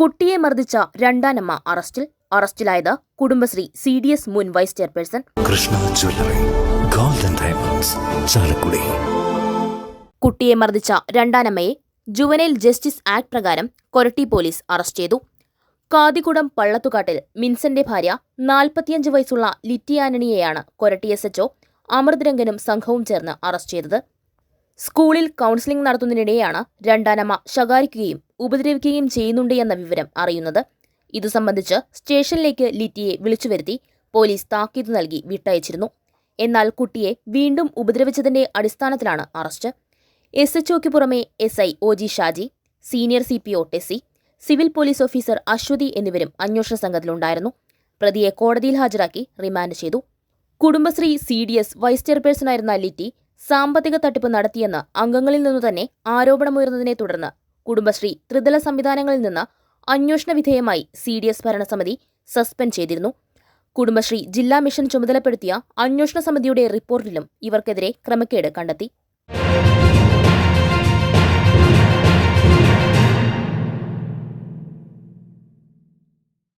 കുട്ടിയെ മർദ്ദിച്ച രണ്ടാനമ്മ അറസ്റ്റിൽ. അറസ്റ്റിലായത് കുടുംബശ്രീ സി ഡി എസ് മുൻ vice chairperson. Krishna jewellery golden diamonds Chalakudy. കുട്ടിയെ മർദ്ദിച്ച രണ്ടാനമ്മയെ ജുവനൈൽ ജസ്റ്റിസ് ആക്ട് പ്രകാരം കൊരട്ടി പോലീസ് അറസ്റ്റ് ചെയ്തു. കാതികുടം പള്ളത്തുകാട്ടിൽ മിൻസന്റെ ഭാര്യ നാൽപ്പത്തിയഞ്ച് വയസ്സുള്ള Litty ആന്റണിയെയാണ് Koratty S H O Amrith രംഗനും സംഘവും ചേർന്ന് അറസ്റ്റ് ചെയ്തത്. സ്കൂളിൽ കൗൺസിലിംഗ് നടത്തുന്നതിനിടെയാണ് രണ്ടാനമ്മ ശകാരിക്കുകയും ഉപദ്രവിക്കുകയും ചെയ്യുന്നുണ്ട് എന്ന വിവരം അറിയുന്നത്. ഇതു സംബന്ധിച്ച് സ്റ്റേഷനിലേക്ക് ലിറ്റിയെ വിളിച്ചു വരുത്തി പോലീസ് താക്കീത് നൽകി വിട്ടയച്ചിരുന്നു. എന്നാൽ കുട്ടിയെ വീണ്ടും ഉപദ്രവിച്ചതിന്റെ അടിസ്ഥാനത്തിലാണ് അറസ്റ്റ്. എസ് എച്ച് ഒക്ക് പുറമെ S I O G Shaji senior C P O Tessy civil police officer Aswathy എന്നിവരും അന്വേഷണ സംഘത്തിലുണ്ടായിരുന്നു. പ്രതിയെ കോടതിയിൽ ഹാജരാക്കി റിമാൻഡ് ചെയ്തു. Kudumbashree C D S vice ചെയർപേഴ്സണായിരുന്ന Litty സാമ്പത്തിക തട്ടിപ്പ് നടത്തിയെന്ന് അംഗങ്ങളിൽ നിന്നു തന്നെ ആരോപണമുയർന്നതിനെ തുടർന്ന് കുടുംബശ്രീ ത്രിതല സംവിധാനങ്ങളിൽ നിന്ന് അന്വേഷണ വിധേയമായി സി ഡി എസ് ഭരണസമിതി സസ്പെൻഡ് ചെയ്തിരുന്നു. കുടുംബശ്രീ ജില്ലാ മിഷൻ ചുമതലപ്പെടുത്തിയ അന്വേഷണ സമിതിയുടെ റിപ്പോർട്ടിലും ഇവർക്കെതിരെ ക്രമക്കേട് കണ്ടെത്തി.